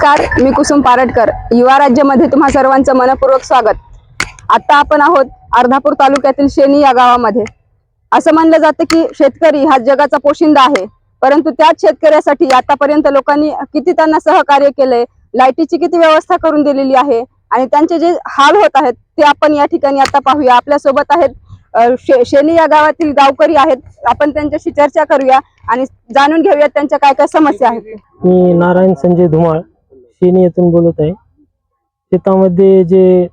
नमस्कार मी कुसुम पारटकर युवा राज्यामध्ये तुम्हा सर्वांचं मनपूर्वक स्वागत. आता आपण आहोत अर्धापूर तालुक्यातील शेनी या गावामध्ये. असं म्हणलं जातं की शेतकरी हा जगाचा पोशिंदा आहे परंतु त्याच शेतकऱ्यासाठी आतापर्यंत लोकांनी किती त्यांना सहकार्य केलंय लाईटीची किती व्यवस्था करून दिलेली आहे आणि त्यांचे जे हाल होत आहेत ते आपण या ठिकाणी आता पाहूया. आपल्यासोबत आहेत शे- शेनी या गावातील गावकरी आहेत. आपण त्यांच्याशी चर्चा करूया आणि जाणून घेऊया त्यांच्या काय काय समस्या आहेत. मी नारायण संजय धुमाळ शेनी येथून बोलत आहे. शेतामध्ये जे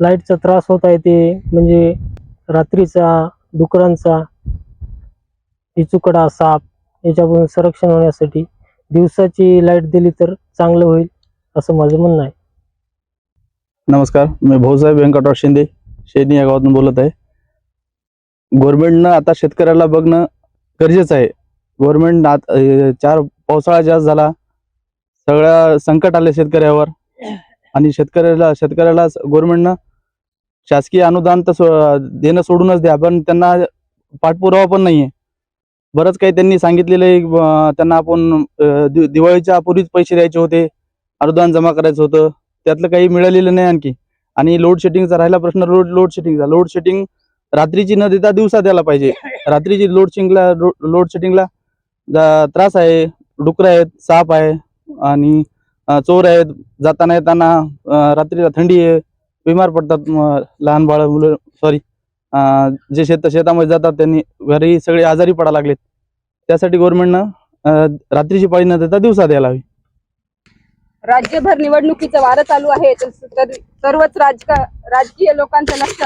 लाईटचा त्रास होत आहे ते म्हणजे रात्रीचा डुकरांचा इचुकडा साप याच्यापासून संरक्षण होण्यासाठी दिवसाची लाइट दिली तर चांगलं होईल असं माझं म्हणणं आहे. नमस्कार मी भाऊसाहेब व्यंकटराव शिंदे शेनी या गावातून बोलत आहे. गव्हर्नमेंटनं आता शेतकऱ्याला बघणं गरजेचं आहे. गव्हर्नमेंट आता चार पावसाळा जास्त झाला सगळ्या संकट आले शेतकऱ्यावर. आणि शेतकऱ्याला शेतकऱ्याला गव्हर्नमेंटनं शासकीय अनुदान तर सो देणं सोडूनच द्या पण त्यांना पाठपुरावा पण नाही आहे बरंच काही त्यांनी सांगितलेलं आहे त्यांना आपण दिवाळीच्या पूर्वीच पैसे द्यायचे होते अनुदान जमा करायचं होतं त्यातलं काही मिळालेलं नाही आणखी. आणि लोड शेडिंगचा राहिला प्रश्न लोड लोड शेडिंगचा लोड शेडिंग रात्रीची न देता दिवसा द्यायला पाहिजे. रात्रीची लोड शेडिंगला लोड शेडिंगला त्रास आहे डुकरं आहेत साप आहे आणि चोर आहेत जाताना येताना रात्रीला थंडी आहे बिमार पडतात लहान बाळ मुलं सॉरी जे शेत शेतामध्ये जातात त्यांनी घरी सगळे आजारी पडा लागलेत. त्यासाठी गव्हर्नमेंटनं रात्रीची पाळी न देता दिवसा द्यायला हवी. राज्यभर निवडणुकीचं वारं चालू आहे तर सर्वच राजका राजकीय लोकांचं लक्ष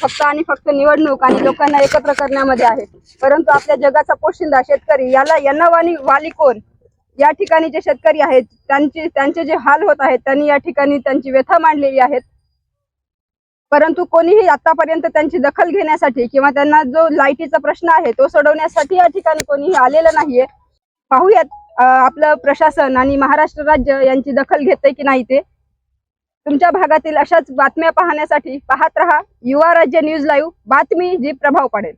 फक्त आणि फक्त निवडणूक आणि लोकांना एकत्र करण्यामध्ये आहे. परंतु आपल्या जगाचा पोशिंदा शेतकरी याला यांना वाली वाली कोण? या ठिकाणी जे शेतकरी आहेत त्यांचे त्यांचे जे हाल होत आहेत त्यांनी या ठिकाणी त्यांची व्यथा मांडलेली आहेत. परंतु कोणीही आतापर्यंत त्यांची दखल घेण्यासाठी किंवा त्यांना जो लाईटीचा प्रश्न आहे तो सोडवण्यासाठी या ठिकाणी कोणीही आलेलं नाहीये. पाहूयात आपलं प्रशासन आणि महाराष्ट्र राज्य यांची दखल घेते की नाही ते. तुमच्या भागातील अशाच बातम्या पाहण्यासाठी पाहत रहा. युवा राज्य न्यूज लाईव्ह बातमी जी प्रभाव पडेल.